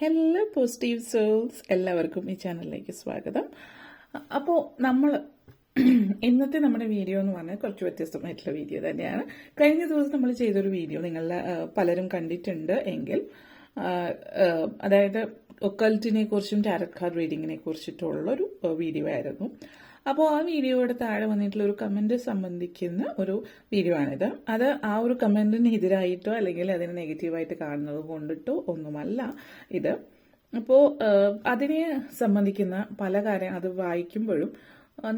Hello positive souls എല്ലാവർക്കും ഈ ചാനലിലേക്ക് സ്വാഗതം. അപ്പോൾ നമ്മൾ ഇന്നത്തെ നമ്മുടെ വീഡിയോ എന്ന് പറഞ്ഞാൽ കുറച്ച് വ്യത്യസ്തമായിട്ടുള്ള വീഡിയോ തന്നെയാണ്. കഴിഞ്ഞ ദിവസം നമ്മൾ ചെയ്തൊരു വീഡിയോ നിങ്ങൾ പലരും കണ്ടിട്ടുണ്ട് എങ്കിൽ അതായത് ഒക്കൽറ്റിനെ കുറിച്ചും ടാരറ്റ് കാർഡ് റീഡിങ്ങിനെ കുറിച്ചിട്ടുള്ളൊരു വീഡിയോ ആയിരുന്നു. അപ്പോൾ ആ വീഡിയോയുടെ താഴെ വന്നിട്ടുള്ള ഒരു കമന്റ് സംബന്ധിക്കുന്ന ഒരു വീഡിയോ ആണിത്. അത് ആ ഒരു കമന്റിന് എതിരായിട്ടോ അല്ലെങ്കിൽ അതിനെ നെഗറ്റീവായിട്ട് കാണുന്നത് കൊണ്ടിട്ടോ ഒന്നുമല്ല ഇത്. അപ്പോൾ അതിനെ സംബന്ധിക്കുന്ന പല കാര്യം അത് വായിക്കുമ്പോഴും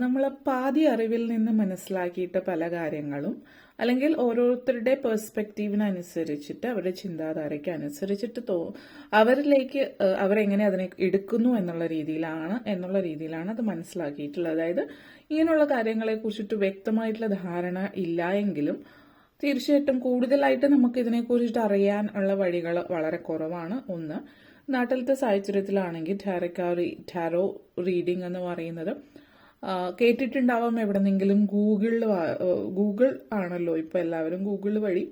നമ്മൾ പാതി അറിവിൽ നിന്ന് മനസ്സിലാക്കിയിട്ട് പല കാര്യങ്ങളും അല്ലെങ്കിൽ ഓരോരുത്തരുടെ പെർസ്പെക്റ്റീവിനനുസരിച്ചിട്ട് അവരുടെ ചിന്താധാരയ്ക്ക് അനുസരിച്ചിട്ട് തോ അവരിലേക്ക് അവരെങ്ങനെ അതിനെ എടുക്കുന്നു എന്നുള്ള രീതിയിലാണ് എന്നുള്ള രീതിയിലാണ് അത് മനസ്സിലാക്കിയിട്ടുള്ളത്. അതായത് ഇങ്ങനെയുള്ള കാര്യങ്ങളെ കുറിച്ചിട്ട് വ്യക്തമായിട്ടുള്ള ധാരണ ഇല്ല എങ്കിലും തീർച്ചയായിട്ടും കൂടുതലായിട്ട് നമുക്ക് ഇതിനെക്കുറിച്ചിട്ട് അറിയാൻ ഉള്ള വഴികൾ വളരെ കുറവാണ്. ഒന്ന് നാട്ടിലത്തെ സാഹചര്യത്തിലാണെങ്കിൽ ടാരക്കാ ടാരോ റീഡിംഗ് എന്ന് പറയുന്നത് കേട്ടിട്ടുണ്ടാവാം എവിടെന്നെങ്കിലും ഗൂഗിളിൽ ഗൂഗിൾ ആണല്ലോ ഇപ്പൊ എല്ലാവരും ഗൂഗിൾ വഴി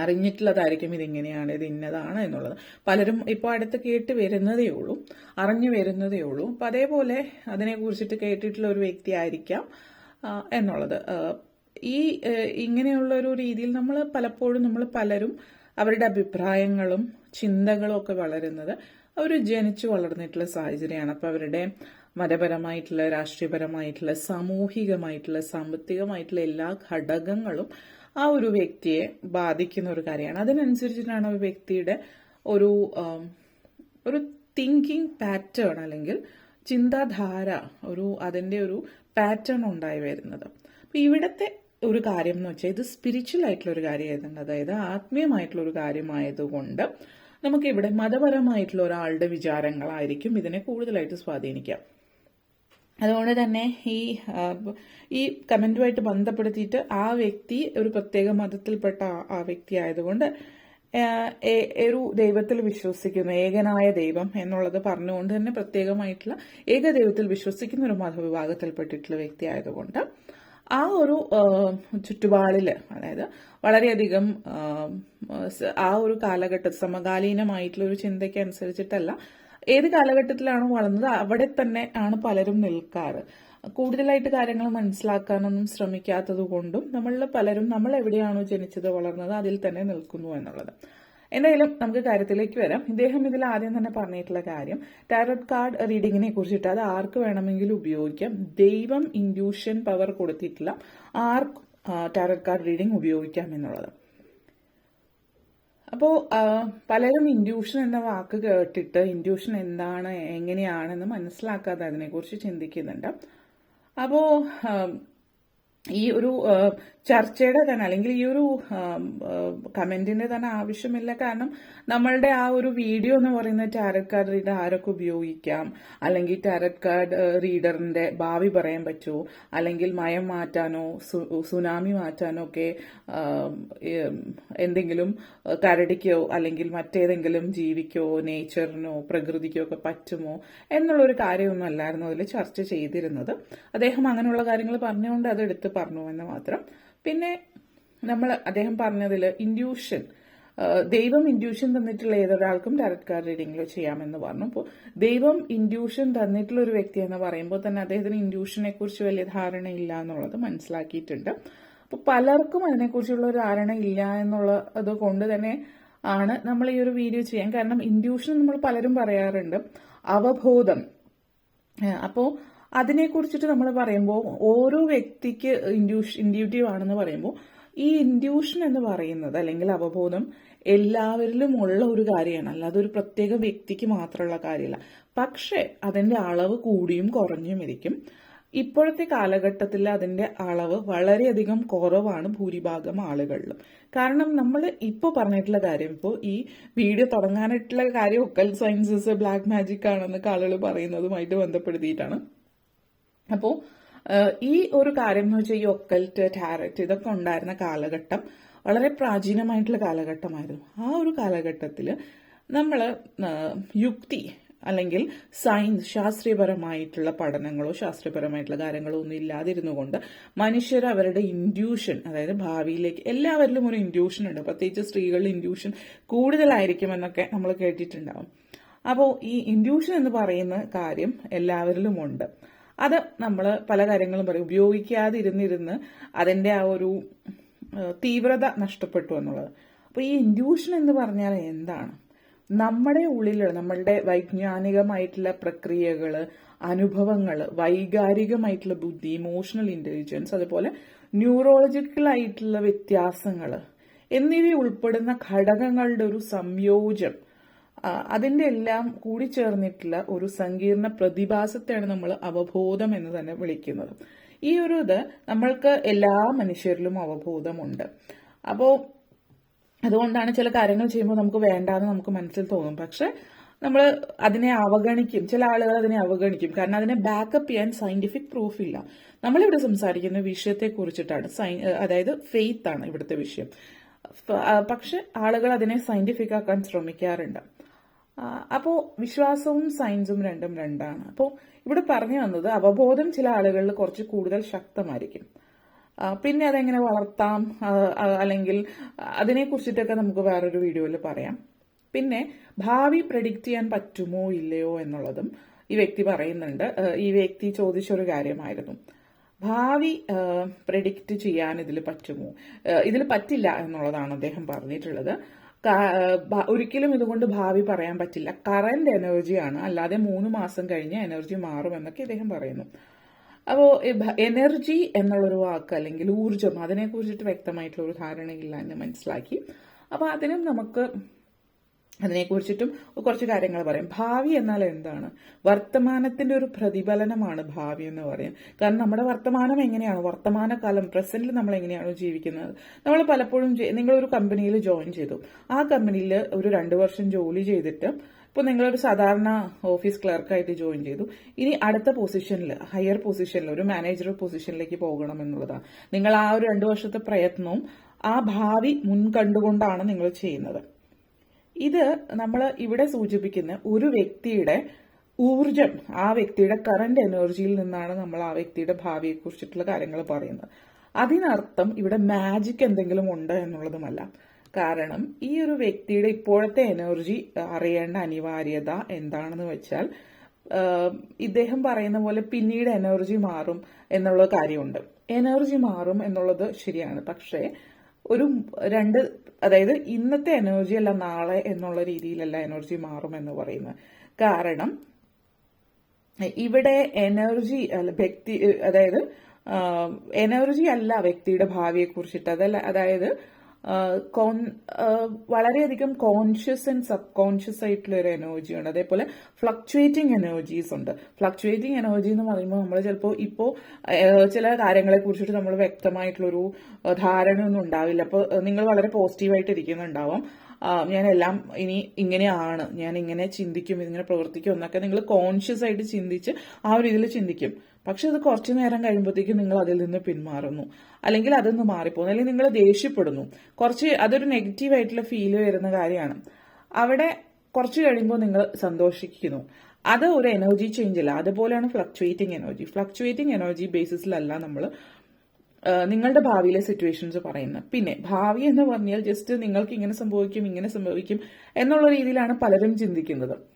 അറിഞ്ഞിട്ടുള്ളതായിരിക്കും ഇതിങ്ങനെയാണ് ഇത് ഇന്നതാണ് എന്നുള്ളത്. പലരും ഇപ്പോൾ അടുത്ത് കേട്ട് വരുന്നതേ ഉള്ളൂ അറിഞ്ഞു വരുന്നതേ ഉള്ളൂ. അപ്പം അതേപോലെ അതിനെ കുറിച്ചിട്ട് കേട്ടിട്ടുള്ള ഒരു വ്യക്തി ആയിരിക്കാം എന്നുള്ളത്. ഈ ഇങ്ങനെയുള്ള ഒരു രീതിയിൽ നമ്മൾ പലപ്പോഴും നമ്മൾ പലരും അവരുടെ അഭിപ്രായങ്ങളും ചിന്തകളും ഒക്കെ വളരുന്നത് അവർ ജനിച്ചു വളർന്നിട്ടുള്ള സാഹചര്യമാണ്. അപ്പം അവരുടെ മതപരമായിട്ടുള്ള രാഷ്ട്രീയപരമായിട്ടുള്ള സാമൂഹികമായിട്ടുള്ള സാമ്പത്തികമായിട്ടുള്ള എല്ലാ ഘടകങ്ങളും ആ ഒരു വ്യക്തിയെ ബാധിക്കുന്ന ഒരു കാര്യമാണ്. അതിനനുസരിച്ചിട്ടാണ് ഒരു വ്യക്തിയുടെ ഒരു ഒരു തിങ്കിങ് പാറ്റേൺ അല്ലെങ്കിൽ ചിന്താധാര ഒരു അതിന്റെ ഒരു പാറ്റേൺ ഉണ്ടായി വരുന്നത്. അപ്പൊ ഇവിടുത്തെ ഒരു കാര്യം എന്ന് വെച്ചാൽ ഇത് സ്പിരിച്വൽ ആയിട്ടുള്ള ഒരു കാര്യമായതുകൊണ്ട് അതായത് ആത്മീയമായിട്ടുള്ള ഒരു കാര്യമായതുകൊണ്ട് നമുക്ക് ഇവിടെ മതപരമായിട്ടുള്ള ഒരാളുടെ വിചാരങ്ങളായിരിക്കും ഇതിനെ കൂടുതലായിട്ട് സ്വാധീനിക്കാം. അതുകൊണ്ട് തന്നെ ഈ ഈ കമന്റുമായിട്ട് ബന്ധപ്പെടുത്തിയിട്ട് ആ വ്യക്തി ഒരു പ്രത്യേക മതത്തിൽപ്പെട്ട ആ- വ്യക്തി ആയതുകൊണ്ട് ഒരു ദൈവത്തിൽ വിശ്വസിക്കുന്നു ഏകനായ ദൈവം എന്നുള്ളത് പറഞ്ഞുകൊണ്ട് തന്നെ പ്രത്യേകമായിട്ടുള്ള ഏക ദൈവത്തിൽ വിശ്വസിക്കുന്ന ഒരു മതവിഭാഗത്തിൽപ്പെട്ടിട്ടുള്ള വ്യക്തി ആയതുകൊണ്ട് ആ ഒരു ചുറ്റുപാടിൽ അതായത് വളരെയധികം ആ ഒരു കാലഘട്ട സമകാലീനമായിട്ടുള്ള ഒരു ചിന്തയ്ക്ക് അനുസരിച്ചിട്ടല്ല ഏത് കാലഘട്ടത്തിലാണോ വളർന്നത് അവിടെ തന്നെ ആണ് പലരും നിൽക്കാറ്. കൂടുതലായിട്ട് കാര്യങ്ങൾ മനസ്സിലാക്കാനൊന്നും ശ്രമിക്കാത്തത് കൊണ്ടും നമ്മളിൽ പലരും നമ്മൾ എവിടെയാണോ ജനിച്ചത് വളർന്നത് അതിൽ തന്നെ നിൽക്കുന്നു എന്നുള്ളത്. എന്തായാലും നമുക്ക് കാര്യത്തിലേക്ക് വരാം. ഇദ്ദേഹം ഇതിൽ ആദ്യം തന്നെ പറഞ്ഞിട്ടുള്ള കാര്യം ടാരറ്റ് കാർഡ് റീഡിങ്ങിനെ കുറിച്ചിട്ട് അത് ആർക്ക് വേണമെങ്കിലും ഉപയോഗിക്കാം. ദൈവം ഇൻഡ്യൂഷൻ പവർ കൊടുത്തിട്ടില്ല ആർക്കും ടാരറ്റ് കാർഡ് റീഡിംഗ് ഉപയോഗിക്കാം എന്നുള്ളത്. അപ്പോൾ പലരും ഇൻഡ്യൂഷൻ എന്ന വാക്ക് കേട്ടിട്ട് ഇൻഡ്യൂഷൻ എന്താണ് എങ്ങനെയാണെന്ന് മനസ്സിലാക്കാതെ അതിനെക്കുറിച്ച് ചിന്തിക്കുന്നുണ്ട്. അപ്പോൾ ഈ ഒരു ചർച്ചയുടെ തന്നെ അല്ലെങ്കിൽ ഈ ഒരു കമന്റിന്റെ തന്നെ ആവശ്യമില്ല. കാരണം നമ്മളുടെ ആ ഒരു വീഡിയോ എന്ന് പറയുന്ന ടാരറ്റ് കാർഡ് റീഡർ ആരൊക്കെ ഉപയോഗിക്കാം? അല്ലെങ്കിൽ ടാരറ്റ് കാർഡ് റീഡറിന്റെ ഭാവി പറയാൻ പറ്റുമോ? അല്ലെങ്കിൽ മയം മാറ്റാനോ സുനാമി മാറ്റാനോ ഒക്കെ എന്തെങ്കിലും കരടിക്കോ അല്ലെങ്കിൽ മറ്റേതെങ്കിലും ജീവിക്കോ നേച്ചറിനോ പ്രകൃതിക്കോ ഒക്കെ പറ്റുമോ എന്നുള്ളൊരു കാര്യമൊന്നും അല്ലായിരുന്നു അതിൽ ചർച്ച ചെയ്തിരുന്നത്. അദ്ദേഹം അങ്ങനെയുള്ള കാര്യങ്ങൾ പറഞ്ഞുകൊണ്ട് അത് എടുത്ത് പറഞ്ഞു എന്ന് മാത്രം. പിന്നെ നമ്മൾ അദ്ദേഹം പറഞ്ഞതിൽ ഇൻഡ്യൂഷൻ ദൈവം ഇൻഡ്യൂഷൻ തന്നിട്ടുള്ള ഏതൊരാൾക്കും ടാരറ്റ് കാർഡ് റീഡിംഗിൽ ചെയ്യാമെന്ന് പറഞ്ഞു. അപ്പോൾ ദൈവം ഇൻഡ്യൂഷൻ തന്നിട്ടുള്ള ഒരു വ്യക്തി എന്ന് പറയുമ്പോൾ തന്നെ അദ്ദേഹത്തിന് ഇൻഡ്യൂഷനെ കുറിച്ച് വലിയ ധാരണയില്ല എന്നുള്ളത് മനസ്സിലാക്കിയിട്ടുണ്ട്. അപ്പോൾ പലർക്കും അതിനെക്കുറിച്ചുള്ള ഒരു ധാരണ ഇല്ല എന്നുള്ളത് കൊണ്ട് തന്നെ ആണ് നമ്മൾ ഈ ഒരു വീഡിയോ ചെയ്യാൻ. കാരണം ഇൻഡ്യൂഷൻ നമ്മൾ പലരും പറയാറുണ്ട്. അവബോധം. ഏഹ് അപ്പോ അതിനെ കുറിച്ചിട്ട് നമ്മൾ പറയുമ്പോൾ ഓരോ വ്യക്തിക്ക് ഇൻഡ്യൂഷൻ ഇൻഡ്യൂട്ടീവ് ആണെന്ന് പറയുമ്പോൾ ഈ ഇൻഡ്യൂഷൻ എന്ന് പറയുന്നത് അല്ലെങ്കിൽ അവബോധം എല്ലാവരിലും ഉള്ള ഒരു കാര്യമാണ്. അല്ലാതെ ഒരു പ്രത്യേക വ്യക്തിക്ക് മാത്രമുള്ള കാര്യമല്ല. പക്ഷേ അതിന്റെ അളവ് കൂടിയും കുറഞ്ഞും ഇരിക്കും. ഇപ്പോഴത്തെ കാലഘട്ടത്തിൽ അതിന്റെ അളവ് വളരെയധികം കുറവാണ് ഭൂരിഭാഗം ആളുകളിലും. കാരണം നമ്മൾ ഇപ്പോൾ പറഞ്ഞിട്ടുള്ള കാര്യം ഇപ്പോൾ ഈ വീഡിയോ തുടങ്ങാനായിട്ടുള്ള കാര്യം ഒക്കൽ സയൻസസ് ബ്ലാക്ക് മാജിക് ആണെന്നൊക്കെ ആളുകൾ പറയുന്നതുമായിട്ട് ബന്ധപ്പെടുത്തിയിട്ടാണ്. അപ്പോൾ ഈ ഒരു കാര്യം എന്ന് വെച്ചാൽ ഈ ഒക്കൽറ്റ് ടാരറ്റ് ഇതൊക്കെ ഉണ്ടായിരുന്ന കാലഘട്ടം വളരെ പ്രാചീനമായിട്ടുള്ള കാലഘട്ടമായിരുന്നു. ആ ഒരു കാലഘട്ടത്തിൽ നമ്മൾ യുക്തി അല്ലെങ്കിൽ സയൻസ് ശാസ്ത്രീയപരമായിട്ടുള്ള പഠനങ്ങളോ ശാസ്ത്രീയപരമായിട്ടുള്ള കാര്യങ്ങളോ ഒന്നും ഇല്ലാതിരുന്നു കൊണ്ട് മനുഷ്യർ അവരുടെ ഇൻഡ്യൂഷൻ അതായത് ഭാവിയിലേക്ക് എല്ലാവരിലും ഒരു ഇൻഡ്യൂഷൻ ഉണ്ട്. പ്രത്യേകിച്ച് സ്ത്രീകളുടെ ഇൻഡ്യൂഷൻ കൂടുതലായിരിക്കും എന്നൊക്കെ നമ്മൾ കേട്ടിട്ടുണ്ടാവും. അപ്പോൾ ഈ ഇൻഡ്യൂഷൻ എന്ന് പറയുന്ന കാര്യം എല്ലാവരിലും ഉണ്ട്. അത് നമ്മൾ പല കാര്യങ്ങളും പറയും. ഉപയോഗിക്കാതിരുന്നിരുന്ന് അതിന്റെ ആ ഒരു തീവ്രത നഷ്ടപ്പെട്ടു എന്നുള്ളത്. അപ്പോൾ ഈ ഇൻഡ്യൂഷൻ എന്ന് പറഞ്ഞാൽ എന്താണ്? നമ്മുടെ ഉള്ളിലുള്ള നമ്മളുടെ വൈജ്ഞാനികമായിട്ടുള്ള പ്രക്രിയകൾ അനുഭവങ്ങൾ വൈകാരികമായിട്ടുള്ള ബുദ്ധി ഇമോഷണൽ ഇന്റലിജൻസ് അതുപോലെ ന്യൂറോളജിക്കൽ ആയിട്ടുള്ള വ്യത്യാസങ്ങൾ എന്നിവ ഉൾപ്പെടുന്ന ഘടകങ്ങളുടെ ഒരു സംയോജം ആ, അതിന്റെ എല്ലാം കൂടിച്ചേർന്നിട്ടുള്ള ഒരു സങ്കീർണ പ്രതിഭാസത്തെയാണ് നമ്മൾ അവബോധം എന്ന് തന്നെ വിളിക്കുന്നത്. ഈ ഒരു ഇത് നമ്മൾക്ക് എല്ലാ മനുഷ്യരിലും അവബോധമുണ്ട്. അപ്പോൾ അതുകൊണ്ടാണ് ചില കാര്യങ്ങൾ ചെയ്യുമ്പോൾ നമുക്ക് വേണ്ടാന്ന് നമുക്ക് മനസ്സിൽ തോന്നും. പക്ഷെ നമ്മൾ അതിനെ അവഗണിക്കും. ചില ആളുകൾ അതിനെ അവഗണിക്കും. കാരണം അതിനെ ബാക്കപ്പ് ചെയ്യാൻ സയന്റിഫിക് പ്രൂഫ് ഇല്ല. നമ്മളിവിടെ സംസാരിക്കുന്ന വിഷയത്തെ കുറിച്ചിട്ടാണ് അതായത് ഫെയ്ത്ത് ആണ് ഇവിടുത്തെ വിഷയം. പക്ഷെ ആളുകൾ അതിനെ സയന്റിഫിക് ആക്കാൻ ശ്രമിക്കാറുണ്ട്. അപ്പോൾ വിശ്വാസവും സയൻസും രണ്ടും രണ്ടാണ്. അപ്പോൾ ഇവിടെ പറഞ്ഞു വന്നത് അവബോധം ചില ആളുകളിൽ കുറച്ച് കൂടുതൽ ശക്തമായിരിക്കും. പിന്നെ അതെങ്ങനെ വളർത്താം? അല്ലെങ്കിൽ അതിനെ കുറിച്ചിട്ടൊക്കെ നമുക്ക് വേറൊരു വീഡിയോയിൽ പറയാം. പിന്നെ ഭാവി പ്രഡിക്റ്റ് ചെയ്യാൻ പറ്റുമോ ഇല്ലയോ എന്നുള്ളതും ഈ വ്യക്തി പറയുന്നുണ്ട്. ഈ വ്യക്തി ചോദിച്ചൊരു കാര്യമായിരുന്നു. ഭാവി പ്രഡിക്റ്റ് ചെയ്യാൻ ഇതിൽ പറ്റുമോ? ഇതിൽ പറ്റില്ല എന്നുള്ളതാണ് അദ്ദേഹം പറഞ്ഞിട്ടുള്ളത്. ഒരിക്കലും ഇതുകൊണ്ട് ഭാവി പറയാൻ പറ്റില്ല. കറന്റ് എനർജിയാണ് അല്ലാതെ മൂന്ന് മാസം കഴിഞ്ഞ് എനർജി മാറും എന്നൊക്കെ ഇദ്ദേഹം പറയുന്നു. അപ്പോൾ എനർജി എന്നുള്ളൊരു വാക്ക് അല്ലെങ്കിൽ ഊർജം അതിനെ കുറിച്ചിട്ട് വ്യക്തമായിട്ടുള്ള ഒരു ധാരണയില്ല എന്ന് മനസ്സിലാക്കി. അപ്പോൾ അതിനും നമുക്ക് അതിനെക്കുറിച്ചിട്ടും കുറച്ച് കാര്യങ്ങൾ പറയാം. ഭാവി എന്നാൽ എന്താണ്? വർത്തമാനത്തിന്റെ ഒരു പ്രതിഫലനമാണ് ഭാവി എന്ന് പറയാം. കാരണം നമ്മുടെ വർത്തമാനം എങ്ങനെയാണ്? വർത്തമാനകാലം പ്രസന്റിൽ നമ്മൾ എങ്ങനെയാണോ ജീവിക്കുന്നത്? നമ്മൾ പലപ്പോഴും നിങ്ങൾ ഒരു കമ്പനിയിൽ ജോയിൻ ചെയ്തു. ആ കമ്പനിയിൽ ഒരു രണ്ട് വർഷം ജോലി ചെയ്തിട്ട് ഇപ്പോൾ നിങ്ങളൊരു സാധാരണ ഓഫീസ് ക്ലർക്കായിട്ട് ജോയിൻ ചെയ്തു. ഇനി അടുത്ത പൊസിഷനിൽ ഹയർ പൊസിഷനിൽ ഒരു മാനേജർ പൊസിഷനിലേക്ക് പോകണം എന്നുള്ളതാണ് നിങ്ങൾ ആ ഒരു രണ്ട് വർഷത്തെ പ്രയത്നവും ആ ഭാവി മുൻകണ്ടുകൊണ്ടാണ് നിങ്ങൾ ചെയ്യുന്നത്. ഇത് നമ്മൾ ഇവിടെ സൂചിപ്പിക്കുന്ന ഒരു വ്യക്തിയുടെ ഊർജം ആ വ്യക്തിയുടെ കറന്റ് എനർജിയിൽ നിന്നാണ് നമ്മൾ ആ വ്യക്തിയുടെ ഭാവിയെ കുറിച്ചിട്ടുള്ള കാര്യങ്ങൾ പറയുന്നത്. അതിനർത്ഥം ഇവിടെ മാജിക് എന്തെങ്കിലും ഉണ്ട് എന്നുള്ളതുമല്ല. കാരണം ഈ ഒരു വ്യക്തിയുടെ ഇപ്പോഴത്തെ എനർജി അറിയേണ്ട അനിവാര്യത എന്താണെന്ന് വെച്ചാൽ ഇദ്ദേഹം പറയുന്ന പോലെ പിന്നീട് എനർജി മാറും എന്നുള്ള കാര്യമുണ്ട്. എനർജി മാറും എന്നുള്ളത് ശരിയാണ്. പക്ഷേ ഒരു രണ്ട് അതായത് ഇന്നത്തെ എനർജി അല്ല നാളെ എന്നുള്ള രീതിയിലല്ല എനർജി മാറും എന്ന് പറയുന്നത്. കാരണം ഇവിടെ എനർജി അല്ല വ്യക്തി അതായത് എനർജി അല്ല വ്യക്തിയുടെ ഭാവിയെ കുറിച്ചിട്ട് അതല്ല അതായത് കോൺ- വളരെയധികം കോൺഷ്യസ് ആൻഡ് സബ് കോൺഷ്യസ് ആയിട്ടുള്ള ഒരു എനർജി ഉണ്ട് അതേപോലെ ഫ്ലക്ച്വേറ്റിംഗ് എനർജീസ് ഉണ്ട്. ഫ്ലക്ച്വേറ്റിംഗ് എനർജി എന്ന് പറയുമ്പോൾ നമ്മൾ ചിലപ്പോൾ ഇപ്പോൾ ചില കാര്യങ്ങളെ കുറിച്ചിട്ട് നമ്മൾ വ്യക്തമായിട്ടുള്ളൊരു ധാരണ ഒന്നും ഉണ്ടാവില്ല. അപ്പോൾ നിങ്ങൾ വളരെ പോസിറ്റീവായിട്ട് ഇരിക്കുന്നുണ്ടാവും. ഞാൻ എല്ലാം ഇനി ഇങ്ങനെയാണ്. ഞാൻ ഇങ്ങനെ ചിന്തിക്കും ഇങ്ങനെ പ്രവർത്തിക്കും എന്നൊക്കെ നിങ്ങൾ കോൺഷ്യസ് ആയിട്ട് ചിന്തിച്ച് ആ ഒരു ഇതിൽ ചിന്തിക്കും. പക്ഷെ അത് കുറച്ചു നേരം കഴിയുമ്പോഴത്തേക്കും നിങ്ങൾ അതിൽ നിന്ന് പിന്മാറുന്നു. അല്ലെങ്കിൽ അതൊന്ന് മാറിപ്പോകുന്നു. അല്ലെങ്കിൽ നിങ്ങൾ ദേഷ്യപ്പെടുന്നു. കുറച്ച് അതൊരു നെഗറ്റീവ് ആയിട്ടുള്ള ഫീൽ വരുന്ന കാര്യമാണ്. അവിടെ കുറച്ച് കഴിയുമ്പോൾ നിങ്ങൾ സന്തോഷിക്കുന്നു. അത് ഒരു എനർജി ചേഞ്ച് അല്ല. അതുപോലെയാണ് ഫ്ലക്ച്വേറ്റിംഗ് എനർജി ഫ്ലക്ച്വേറ്റിംഗ് എനർജി ബേസിസിലല്ല നമ്മൾ നിങ്ങളുടെ ഭാവിയിലെ സിറ്റുവേഷൻസ് പറയുന്നത്. പിന്നെ ഭാവി എന്ന് പറഞ്ഞാൽ ജസ്റ്റ് നിങ്ങൾക്ക് ഇങ്ങനെ സംഭവിക്കും ഇങ്ങനെ സംഭവിക്കും എന്നുള്ള രീതിയിലാണ് പലരും ചിന്തിക്കുന്നത്.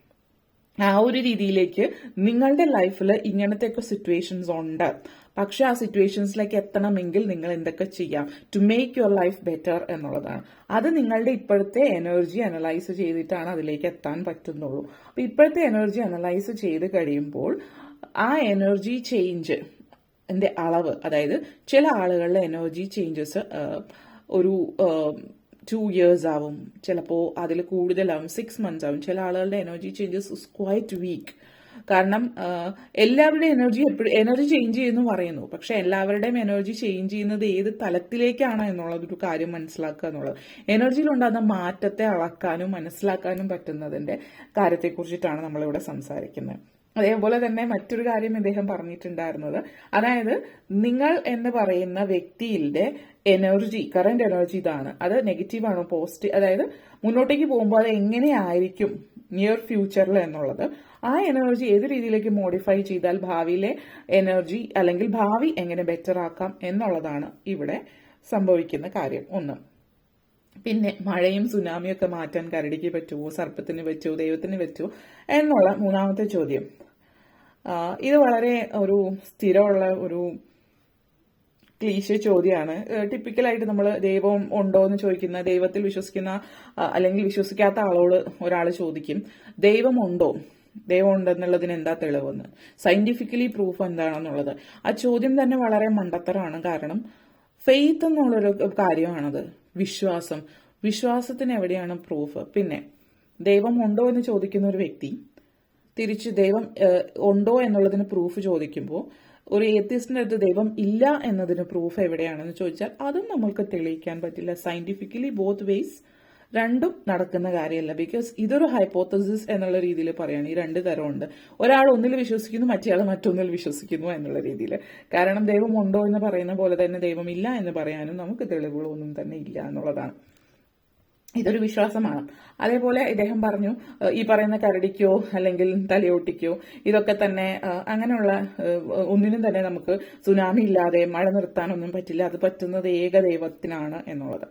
ആ ഒരു രീതിയിലേക്ക് നിങ്ങളുടെ ലൈഫിൽ ഇങ്ങനത്തെയൊക്കെ സിറ്റുവേഷൻസ് ഉണ്ട്. പക്ഷെ ആ സിറ്റുവേഷൻസിലേക്ക് എത്തണമെങ്കിൽ നിങ്ങൾ എന്തൊക്കെ ചെയ്യാം? To make your life better എന്നുള്ളതാണ്. അത് നിങ്ങളുടെ ഇപ്പോഴത്തെ എനർജി അനലൈസ് ചെയ്തിട്ടാണ് അതിലേക്ക് എത്താൻ പറ്റുന്നുള്ളൂ. അപ്പൊ ഇപ്പോഴത്തെ എനർജി അനലൈസ് ചെയ്ത് കഴിയുമ്പോൾ ആ എനർജി ചേഞ്ച് അളവ് അതായത് ചില ആളുകളുടെ എനർജി ചേഞ്ചസ് ഒരു ടു ഇയേഴ്സ് ആവും. ചിലപ്പോൾ അതിൽ കൂടുതലാവും. സിക്സ് മന്ത്സ് ആവും. ചില ആളുകളുടെ energy changes is quite weak കാരണം എല്ലാവരുടെയും എനർജി എപ്പോഴും എനർജി ചേഞ്ച് ചെയ്യുന്നു പറയുന്നു. പക്ഷെ എല്ലാവരുടെയും എനർജി ചേഞ്ച് ചെയ്യുന്നത് ഏത് തലത്തിലേക്കാണ് എന്നുള്ളതൊരു കാര്യം മനസ്സിലാക്കുക എന്നുള്ളത്. എനർജിയിൽ ഉണ്ടാകുന്ന മാറ്റത്തെ അളക്കാനും മനസ്സിലാക്കാനും പറ്റുന്നതിന്റെ കാര്യത്തെക്കുറിച്ചിട്ടാണ് നമ്മളിവിടെ സംസാരിക്കുന്നത്. അതേപോലെ തന്നെ മറ്റൊരു കാര്യം ഇദ്ദേഹം പറഞ്ഞിട്ടുണ്ടായിരുന്നത്. അതായത് നിങ്ങൾ എന്ന് പറയുന്ന വ്യക്തിയുടെ എനർജി കറന്റ് എനർജി ഇതാണ്. അത് നെഗറ്റീവാണോ പോസിറ്റീവ് അതായത് മുന്നോട്ടേക്ക് പോകുമ്പോൾ അത് എങ്ങനെയായിരിക്കും നിയർ ഫ്യൂച്ചറിൽ എന്നുള്ളത്. ആ എനർജി ഏത് രീതിയിലേക്ക് മോഡിഫൈ ചെയ്താൽ ഭാവിയിലെ എനർജി അല്ലെങ്കിൽ ഭാവി എങ്ങനെ ബെറ്റർ ആക്കാം എന്നുള്ളതാണ് ഇവിടെ സംഭവിക്കുന്ന കാര്യം ഒന്ന്. പിന്നെ മഴയും സുനാമിയും ഒക്കെ മാറ്റാൻ കരടിക്ക് പറ്റുമോ സർപ്പത്തിന് പറ്റുമോ ദൈവത്തിന് പറ്റുമോ എന്നുള്ള മൂന്നാമത്തെ ചോദ്യം. ഇത് വളരെ ഒരു സ്ഥിരമുള്ള ഒരു ക്ലീശ ചോദ്യമാണ് ടിപ്പിക്കലായിട്ട് നമ്മൾ ദൈവം ഉണ്ടോ എന്ന് ചോദിക്കുന്ന ദൈവത്തിൽ വിശ്വസിക്കുന്ന അല്ലെങ്കിൽ വിശ്വസിക്കാത്ത ആളോട് ഒരാൾ ചോദിക്കും ദൈവം ഉണ്ടോ? ദൈവം ഉണ്ടെന്നുള്ളതിന് എന്താ തെളിവെന്ന്? സയന്റിഫിക്കലി പ്രൂഫ് എന്താണെന്നുള്ളത്. ആ ചോദ്യം തന്നെ വളരെ മണ്ടത്തരമാണ്. കാരണം ഫെയ്ത്ത് എന്നുള്ളൊരു കാര്യമാണത്. വിശ്വാസം. വിശ്വാസത്തിന് എവിടെയാണ് പ്രൂഫ് പിന്നെ ദൈവം ഉണ്ടോ എന്ന് ചോദിക്കുന്ന ഒരു വ്യക്തി തിരിച്ച് ദൈവം ഉണ്ടോ എന്നുള്ളതിന് പ്രൂഫ് ചോദിക്കുമ്പോൾ ഒരു ഏത്യസ്റ്റിന്റെ അടുത്ത് ദൈവം ഇല്ല എന്നതിന് പ്രൂഫ് എവിടെയാണെന്ന് ചോദിച്ചാൽ അതും നമ്മൾക്ക് തെളിയിക്കാൻ പറ്റില്ല. സയന്റിഫിക്കലി ബോത്ത് വേയ്സ് രണ്ടും നടക്കുന്ന കാര്യമല്ല. ബിക്കോസ് ഇതൊരു ഹൈപ്പോത്തസിസ് എന്നുള്ള രീതിയിൽ പറയാണ്. ഈ രണ്ട് തരമുണ്ട്. ഒരാൾ ഒന്നിൽ വിശ്വസിക്കുന്നു മറ്റേയാൾ മറ്റൊന്നിൽ വിശ്വസിക്കുന്നു എന്നുള്ള രീതിയിൽ. കാരണം ദൈവം ഉണ്ടോ എന്ന് പറയുന്ന പോലെ തന്നെ ദൈവം ഇല്ല എന്ന് പറയാനും നമുക്ക് തെളിവുകളൊന്നും തന്നെ ഇല്ല എന്നുള്ളതാണ്. ഇതൊരു വിശ്വാസമാണ്. അതേപോലെ ഇദ്ദേഹം പറഞ്ഞു ഈ പറയുന്ന കരടിക്കോ അല്ലെങ്കിൽ തലയോട്ടിക്കോ ഇതൊക്കെ തന്നെ അങ്ങനെയുള്ള ഒന്നിനും തന്നെ നമുക്ക് സുനാമി ഇല്ലാതെ മഴ നിർത്താനൊന്നും പറ്റില്ല. അത് പറ്റുന്നത് ഏക ദൈവത്തിനാണ് എന്നുള്ളത്.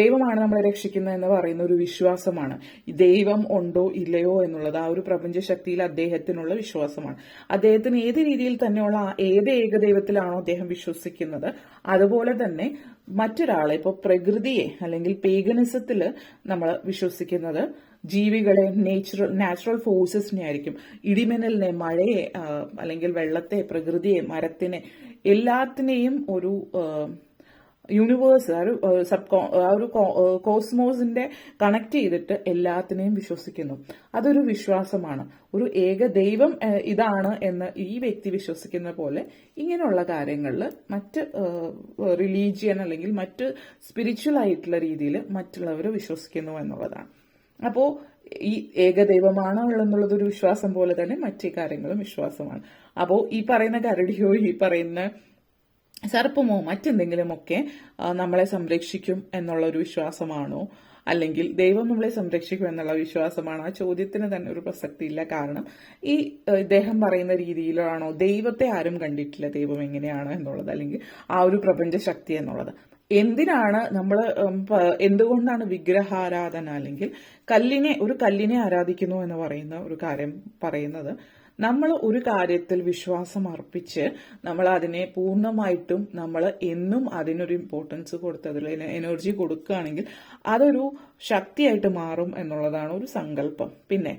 ദൈവമാണ് നമ്മളെ രക്ഷിക്കുന്നത് എന്ന് പറയുന്ന ഒരു വിശ്വാസമാണ്. ദൈവം ഉണ്ടോ ഇല്ലയോ എന്നുള്ളത് ആ ഒരു പ്രപഞ്ച ശക്തിയിൽ അദ്ദേഹത്തിനുള്ള വിശ്വാസമാണ്. അദ്ദേഹത്തിന് ഏത് രീതിയിൽ തന്നെയുള്ള ഏത് ഏകദൈവത്തിലാണോ അദ്ദേഹം വിശ്വസിക്കുന്നത് അതുപോലെ തന്നെ മറ്റൊരാളെ ഇപ്പോൾ പ്രകൃതിയെ അല്ലെങ്കിൽ പേഗനിസത്തിൽ നമ്മൾ വിശ്വസിക്കുന്നത് ജീവികളെ നേച്ചുറൽ നാച്ചുറൽ ഫോഴ്സസിനെ ആയിരിക്കും. ഇടിമിന്നലിനെ മഴയെ അല്ലെങ്കിൽ വെള്ളത്തെ പ്രകൃതിയെ മരത്തിനെ എല്ലാത്തിനെയും ഒരു യൂണിവേഴ്സ് ആ ഒരു സബ് ആ ഒരു കോസ്മോസിന്റെ കണക്ട് ചെയ്തിട്ട് എല്ലാത്തിനെയും വിശ്വസിക്കുന്നു. അതൊരു വിശ്വാസമാണ്. ഒരു ഏക ദൈവം ഇതാണ് എന്ന് ഈ വ്യക്തി വിശ്വസിക്കുന്ന പോലെ ഇങ്ങനെയുള്ള കാര്യങ്ങളിൽ മറ്റ് റിലീജിയൻ അല്ലെങ്കിൽ മറ്റ് സ്പിരിച്വൽ ആയിട്ടുള്ള രീതിയിൽ മറ്റുള്ളവർ വിശ്വസിക്കുന്നു എന്നുള്ളതാണ്. അപ്പോൾ ഈ ഏകദൈവമാണ് എന്നുള്ളത് ഒരു വിശ്വാസം പോലെ തന്നെ മറ്റു കാര്യങ്ങളും വിശ്വാസമാണ്. അപ്പോൾ ഈ പറയുന്ന കരടിയോ ഈ പറയുന്ന സർപ്പമോ മറ്റെന്തെങ്കിലുമൊക്കെ നമ്മളെ സംരക്ഷിക്കും എന്നുള്ള ഒരു വിശ്വാസമാണോ? അല്ലെങ്കിൽ ദൈവം നമ്മളെ സംരക്ഷിക്കും എന്നുള്ള വിശ്വാസമാണ്? ആ ചോദ്യത്തിന് തന്നെ ഒരു പ്രസക്തിയില്ല. കാരണം ഈ ഇദ്ദേഹം പറയുന്ന രീതിയിലാണോ ദൈവത്തെ ആരും കണ്ടിട്ടില്ല? ദൈവം എങ്ങനെയാണ് എന്നുള്ളത്? അല്ലെങ്കിൽ ആ ഒരു പ്രപഞ്ച ശക്തി എന്നുള്ളത്. എന്തിനാണ് നമ്മൾ എന്തുകൊണ്ടാണ് വിഗ്രഹാരാധന അല്ലെങ്കിൽ കല്ലിനെ ഒരു കല്ലിനെ ആരാധിക്കുന്നു എന്ന് പറയുന്ന ഒരു കാര്യം പറയുന്നത്? നമ്മൾ ഒരു കാര്യത്തിൽ വിശ്വാസം അർപ്പിച്ച് നമ്മൾ അതിനെ പൂർണമായിട്ടും നമ്മൾ എന്നും അതിനൊരു ഇമ്പോർട്ടൻസ് കൊടുത്ത് എനർജി കൊടുക്കുകയാണെങ്കിൽ അതൊരു ശക്തിയായിട്ട് മാറും എന്നുള്ളതാണ് ഒരു സങ്കല്പം. പിന്നെ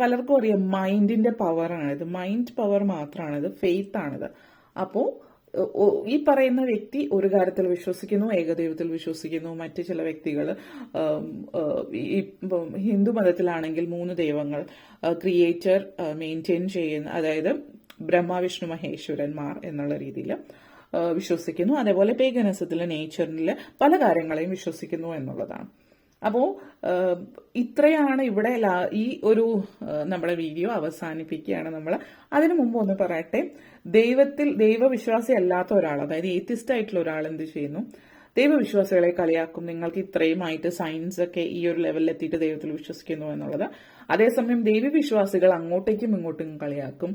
പലർക്കും അറിയാം മൈൻഡിന്റെ പവറാണിത് മൈൻഡ് പവർ മാത്രമാണിത് ഫെയ്ത്താണിത് അപ്പോൾ ഈ പറയുന്ന വ്യക്തി ഒരു കാര്യത്തിൽ വിശ്വസിക്കുന്നു ഏകദൈവത്തിൽ വിശ്വസിക്കുന്നു. മറ്റ് ചില വ്യക്തികൾ ഈ ഹിന്ദു മതത്തിലാണെങ്കിൽ മൂന്ന് ദൈവങ്ങൾ ക്രിയേറ്റർ മെയിന്റെയിൻ ചെയ്യുന്ന അതായത് ബ്രഹ്മ വിഷ്ണു മഹേശ്വരന്മാർ എന്നുള്ള രീതിയിൽ വിശ്വസിക്കുന്നു. അതേപോലെ പേഗനസത്തിൽ നേച്ചറിൽ പല കാര്യങ്ങളെയും വിശ്വസിക്കുന്നു എന്നുള്ളതാണ്. അപ്പോൾ ഇത്രയാണ് ഇവിടെ ഈ ഒരു നമ്മുടെ വീഡിയോ അവസാനിപ്പിക്കുകയാണ് നമ്മൾ അതിനു മുമ്പ് ഒന്ന് പറയട്ടെ ദൈവത്തിൽ ദൈവവിശ്വാസി അല്ലാത്ത ഒരാൾ അതായത് ഏത്തിസ്റ്റ് ആയിട്ടുള്ള ഒരാൾ എന്ത് ചെയ്യുന്നു? ദൈവവിശ്വാസികളെ കളിയാക്കും. നിങ്ങൾക്ക് ഇത്രയുമായിട്ട് സയൻസ് ഒക്കെ ഈ ഒരു ലെവലിൽ എത്തിയിട്ട് ദൈവത്തിൽ വിശ്വസിക്കുന്നു എന്നുള്ളത്. അതേസമയം ദൈവവിശ്വാസികൾ അങ്ങോട്ടേക്കും ഇങ്ങോട്ടും കളിയാക്കും.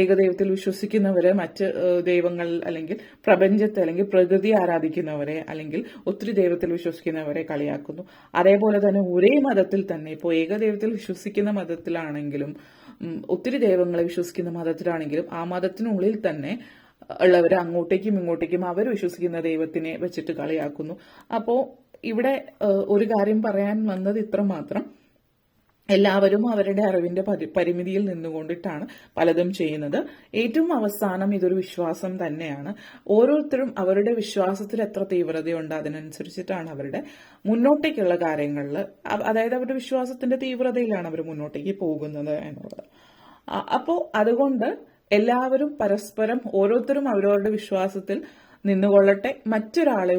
ഏകദൈവത്തിൽ വിശ്വസിക്കുന്നവരെ മറ്റ് ദൈവങ്ങൾ അല്ലെങ്കിൽ പ്രപഞ്ചത്തെ അല്ലെങ്കിൽ പ്രകൃതി ആരാധിക്കുന്നവരെ അല്ലെങ്കിൽ ഒത്തിരി ദൈവത്തിൽ വിശ്വസിക്കുന്നവരെ കളിയാക്കുന്നു. അതേപോലെ തന്നെ ഒരേ മതത്തിൽ തന്നെ ഇപ്പോൾ ഏകദൈവത്തിൽ വിശ്വസിക്കുന്ന മതത്തിലാണെങ്കിലും ഒത്തിരി ദൈവങ്ങളെ വിശ്വസിക്കുന്ന മതത്തിലാണെങ്കിലും ആ മതത്തിനുള്ളിൽ തന്നെ ഉള്ളവർ അങ്ങോട്ടേക്കും ഇങ്ങോട്ടേക്കും അവർ വിശ്വസിക്കുന്ന ദൈവത്തിനെ വെച്ചിട്ട് കളിയാക്കുന്നു. അപ്പോൾ ഇവിടെ ഒരു കാര്യം പറയാൻ വന്നത് ഇത്ര മാത്രം എല്ലാവരും അവരുടെ അറിവിന്റെ പരിമിതിയിൽ നിന്നുകൊണ്ടിട്ടാണ് പലതും ചെയ്യുന്നത്. ഏറ്റവും അവസാനം ഇതൊരു വിശ്വാസം തന്നെയാണ്. ഓരോരുത്തരും അവരുടെ വിശ്വാസത്തിൽ എത്ര തീവ്രതയുണ്ട് അതിനനുസരിച്ചിട്ടാണ് അവരുടെ മുന്നോട്ടേക്കുള്ള കാര്യങ്ങളിൽ അതായത് അവരുടെ വിശ്വാസത്തിന്റെ തീവ്രതയിലാണ് അവർ മുന്നോട്ടേക്ക് പോകുന്നത് എന്നുള്ളത്. അപ്പോൾ അപ്പോ അതുകൊണ്ട് എല്ലാവരും പരസ്പരം ഓരോരുത്തരും അവരവരുടെ വിശ്വാസത്തിൽ നിന്നുകൊള്ളട്ടെ. മറ്റൊരാളെ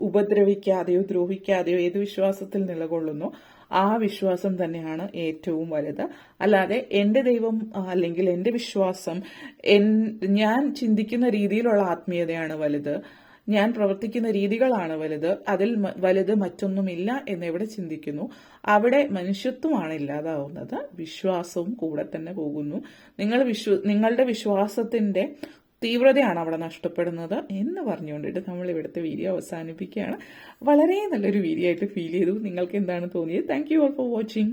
ഉപദ്രവിക്കാതെയോ ദ്രോഹിക്കാതെയോ ഏത് വിശ്വാസത്തിൽ നിലകൊള്ളുന്നു ആ വിശ്വാസം തന്നെയാണ് ഏറ്റവും വലുത്. അല്ലാതെ എന്റെ ദൈവം അല്ലെങ്കിൽ എന്റെ വിശ്വാസം എൻ- ഞാൻ ചിന്തിക്കുന്ന രീതിയിലുള്ള ആത്മീയതയാണ് വലുത്. ഞാൻ പ്രവർത്തിക്കുന്ന രീതികളാണ് വലുത്. അതിൽ വലുത് മറ്റൊന്നുമില്ല എന്ന് എവിടെ ചിന്തിക്കുന്നു. അവിടെ മനുഷ്യത്വമാണ് ഇല്ലാതാവുന്നത്. വിശ്വാസവും കൂടെ തന്നെ പോകുന്നു. നിങ്ങൾ വിശ്വ നിങ്ങളുടെ വിശ്വാസത്തിന്റെ തീവ്രതയാണ് അവിടെ നഷ്ടപ്പെടുന്നത് എന്ന് പറഞ്ഞുകൊണ്ടിട്ട് നമ്മൾ ഇവിടുത്തെ വീഡിയോ അവസാനിപ്പിക്കുകയാണ്. വളരെ നല്ലൊരു വീഡിയോ ആയിട്ട് ഫീൽ ചെയ്തു. നിങ്ങൾക്ക് എന്താണ് തോന്നിയത്? Thank you all for watching